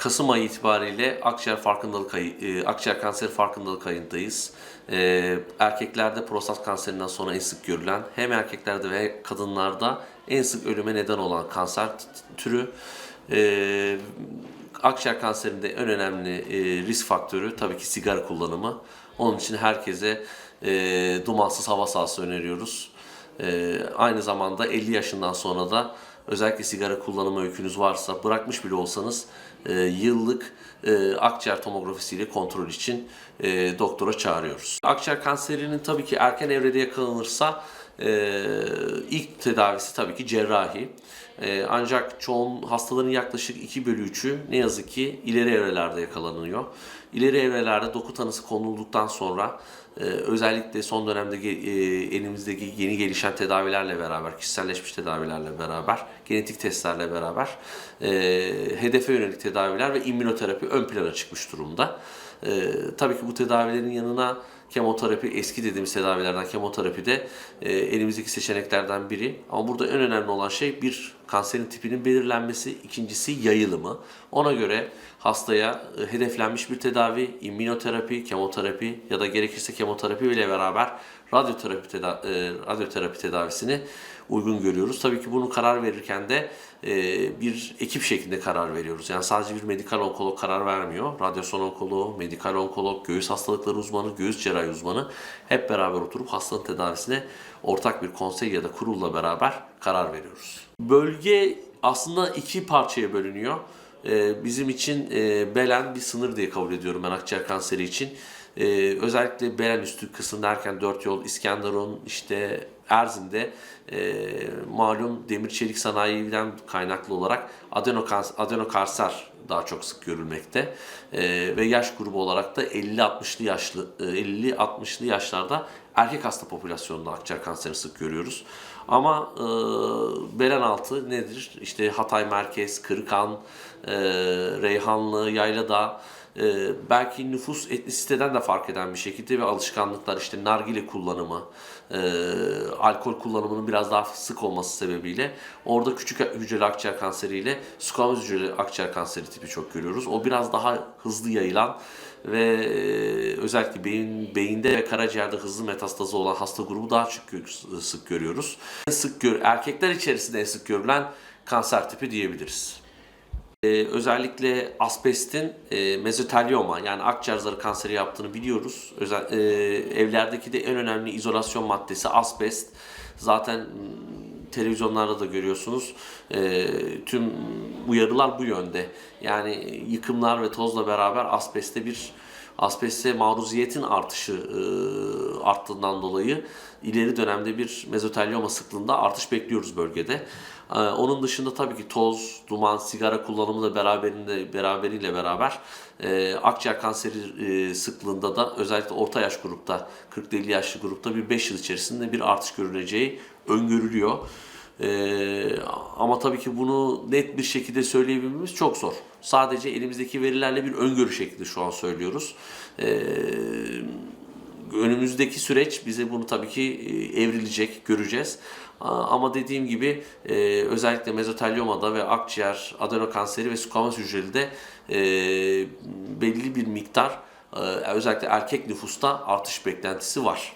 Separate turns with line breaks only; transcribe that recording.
Kasım ayı itibariyle akciğer farkındalık ayı, e, akciğer kanseri farkındalık ayındayız. E, erkeklerde prostat kanserinden sonra en sık görülen hem erkeklerde ve kadınlarda en sık ölüme neden olan kanser türü. E, akciğer kanserinde en önemli e, risk faktörü tabii ki sigara kullanımı. Onun için herkese e, dumansız hava sahası öneriyoruz. E, aynı zamanda 50 yaşından sonra da özellikle sigara kullanımı öykünüz varsa bırakmış bile olsanız e, yıllık e, akciğer tomografisiyle kontrol için e, doktora çağırıyoruz. Akciğer kanserinin tabii ki erken evrede yakalanırsa e, ilk tedavisi tabii ki cerrahi. E, ancak çoğun hastaların yaklaşık 2 bölü 3'ü ne yazık ki ileri evrelerde yakalanıyor. İleri evrelerde doku tanısı konulduktan sonra e, özellikle son dönemde e, elimizdeki yeni gelişen tedavilerle beraber, kişiselleşmiş tedavilerle beraber, genetik testlerle beraber e, hedefe yönelik tedaviler ve immünoterapi ön plana çıkmış durumda. E, tabii ki bu tedavilerin yanına kemoterapi, eski dediğimiz tedavilerden kemoterapi de e, elimizdeki seçeneklerden biri. Ama burada en önemli olan şey bir kanserin tipinin belirlenmesi, ikincisi yayılımı. Ona göre hastaya e, hedeflenmiş bir tedavi, immünoterapi, kemoterapi ya da gerekirse kemoterapi ile beraber radyoterapi, teda- e, radyoterapi tedavisini uygun görüyoruz. Tabii ki bunu karar verirken de e, bir ekip şeklinde karar veriyoruz. Yani sadece bir medikal onkolog karar vermiyor. Radyasyon onkoloğu, medikal onkolog, göğüs hastalıkları uzmanı, göğüs cerrahi uzmanı hep beraber oturup hastanın tedavisine ortak bir konsey ya da kurulla beraber karar veriyoruz. Bölge aslında iki parçaya bölünüyor. Ee, bizim için e, Belen bir sınır diye kabul ediyorum ben akciğer kanseri için. Ee, özellikle Belen üstü kısım derken dört yol, İskenderun, işte Erzin'de e, malum demir çelik sanayiden kaynaklı olarak adenokans, adenokanser daha çok sık görülmekte. Ee, ve yaş grubu olarak da 50-60'lı yaşlı e, 50-60'lı yaşlarda erkek hasta popülasyonunda akciğer kanserini sık görüyoruz. Ama e, belen altı nedir? İşte Hatay Merkez, Kırıkan, e, Reyhanlı, Yayladağ, e, belki nüfus etnisiteden de fark eden bir şekilde ve alışkanlıklar işte nargile kullanımı, e, alkol kullanımının biraz daha sık olması sebebiyle orada küçük hücreli akciğer kanseriyle squamous hücreli akciğer kanseri tipi çok görüyoruz. O biraz daha hızlı yayılan ve e, özellikle beyin beyinde ve karaciğerde hızlı metastazı olan hasta grubu daha çok sık görüyoruz. En sık gör erkekler içerisinde en sık görülen kanser tipi diyebiliriz. Ee, özellikle asbestin e, mezotelioma yani akciğer kanseri yaptığını biliyoruz. Özel, e, evlerdeki de en önemli izolasyon maddesi asbest. Zaten televizyonlarda da görüyorsunuz. E, tüm uyarılar bu yönde. Yani yıkımlar ve tozla beraber asbeste bir asbeste maruziyetin artışı e, arttığından dolayı ileri dönemde bir mezotelioma sıklığında artış bekliyoruz bölgede. E, onun dışında tabii ki toz, duman, sigara kullanımı da beraberinde beraberiyle beraber e, akciğer kanseri e, sıklığında da özellikle orta yaş grupta 40-50 yaşlı grupta bir 5 yıl içerisinde bir artış görüleceği öngörülüyor. Ee, ama tabii ki bunu net bir şekilde söyleyebilmemiz çok zor. Sadece elimizdeki verilerle bir öngörü şeklinde şu an söylüyoruz. Ee, önümüzdeki süreç bize bunu tabii ki e, evrilecek, göreceğiz. Ama dediğim gibi e, özellikle mezoteliomada ve akciğer, adenokanseri ve squamous hücrelide e, belli bir miktar özellikle erkek nüfusta artış beklentisi var.